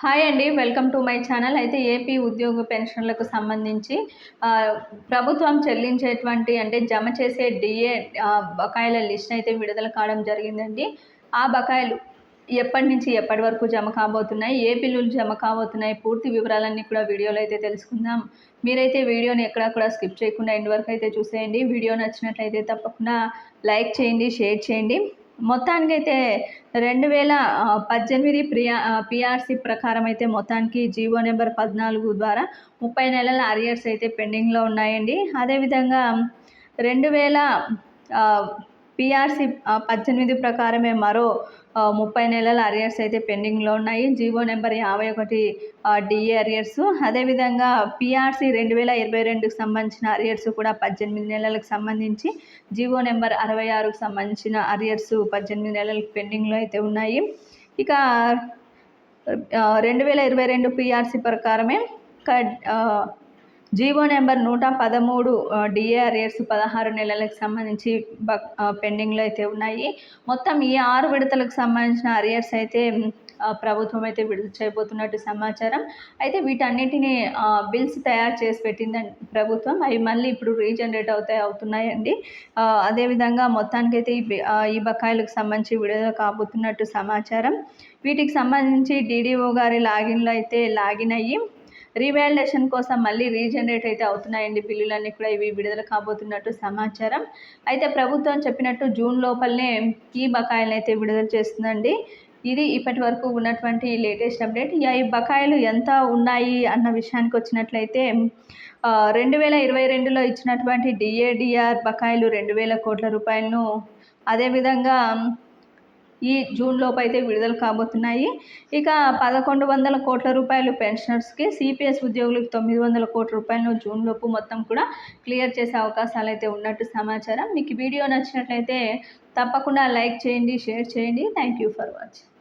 Hi అండి welcome to my channel. అయితే AP ఉద్యోగ పెన్షన్లకు సంబంధించి ప్రభుత్వం చెల్లించేటువంటి అంటే జమ చేసే డిఏ ఆ, బకాయిల లిస్ట్ అయితే విడుదల కావడం జరిగిందండి. ఆ బకాయిలు ఎప్పటి నుంచి ఎప్పటి వరకు జమ కాబోతున్నాయి ఏ బిల్లులు జమ కాబోతున్నాయి పూర్తి వివరాలన్నీ కూడా వీడియోలో అయితే తెలుసుకుందాం. మీరైతే వీడియోని ఎక్కడా కూడా స్కిప్ చేయకుండా ఎండ్ వరకు అయితే చూసేయండి. వీడియో నచ్చినట్లయితే తప్పకుండా లైక్ చేయండి షేర్ చేయండి. మొత్తానికైతే రెండు వేల పద్దెనిమిది ప్రియా పిఆర్సీ ప్రకారం అయితే మొత్తానికి జీవో నెంబర్ పద్నాలుగు ద్వారా ముప్పై నెలల అరియర్స్ అయితే పెండింగ్లో ఉన్నాయండి. అదేవిధంగా రెండు వేల పిఆర్సి పద్దెనిమిది ప్రకారమే మరో ముప్పై నెలల అరియర్స్ అయితే పెండింగ్లో ఉన్నాయి. జీవో నెంబర్ యాభై ఒకటి డిఏ అరియర్స్. అదేవిధంగా పిఆర్సీ రెండు వేల ఇరవై రెండుకి సంబంధించిన అరియర్స్ కూడా పద్దెనిమిది నెలలకు సంబంధించి జీవో నెంబర్ అరవై ఆరుకు సంబంధించిన అరియర్స్ పద్దెనిమిది నెలలకు పెండింగ్లో అయితే ఉన్నాయి. ఇక రెండు వేల ఇరవై రెండు పిఆర్సీ ప్రకారమే క- జీవో నెంబర్ నూట పదమూడు డిఏఆర్ఏర్స్ అరియర్స్ పదహారు నెలలకు సంబంధించి బ- పెండింగ్లో అయితే ఉన్నాయి. మొత్తం ఈ ఆరు విడతలకు సంబంధించిన అరియర్స్ అయితే ప్రభుత్వం అయితే విడుదల చేయబోతున్నట్టు సమాచారం. అయితే వీటన్నిటిని బిల్స్ తయారు చేసి పెట్టిందండి ప్రభుత్వం. అవి మళ్ళీ ఇప్పుడు రీజనరేట్ అవుతాయి అవుతున్నాయండి. అదేవిధంగా మొత్తానికైతే ఈ ఈ బకాయిలకు సంబంధించి విడుదల కాబోతున్నట్టు సమాచారం. వీటికి సంబంధించి డీడీఓ గారి లాగిన్లో అయితే లాగిన్ అయ్యి రీవాలిడేషన్ కోసం మళ్ళీ రీజనరేట్ అయితే అవుతున్నాయండి బిల్లులన్నీ కూడా ఇవి విడుదల కాబోతున్నట్టు సమాచారం. అయితే ప్రభుత్వం చెప్పినట్టు జూన్ లోపలనే ఈ బకాయిలను అయితే విడుదల చేస్తుందండి. ఇది ఇప్పటి వరకు ఉన్నటువంటి లేటెస్ట్ అప్డేట్. ఇక ఈ బకాయిలు ఎంత ఉన్నాయి అన్న విషయానికి వచ్చినట్లయితే రెండు వేల ఇరవై రెండులో ఇచ్చినటువంటి డిఏడిఆర్ బకాయిలు రెండు వేల కోట్ల రూపాయలను అదేవిధంగా ఈ జూన్ లోపు అయితే విడుదల కాబోతున్నాయి. ఇక పదకొండు వందల కోట్ల రూపాయలు పెన్షనర్స్కి సిపిఎస్ ఉద్యోగులకు తొమ్మిది వందల కోట్ల రూపాయలను జూన్ లోపు మొత్తం కూడా క్లియర్ చేసే అవకాశాలు అయితే ఉన్నట్టు సమాచారం. మీకు వీడియో నచ్చినట్లయితే తప్పకుండా లైక్ చేయండి షేర్ చేయండి. Thank you for watching.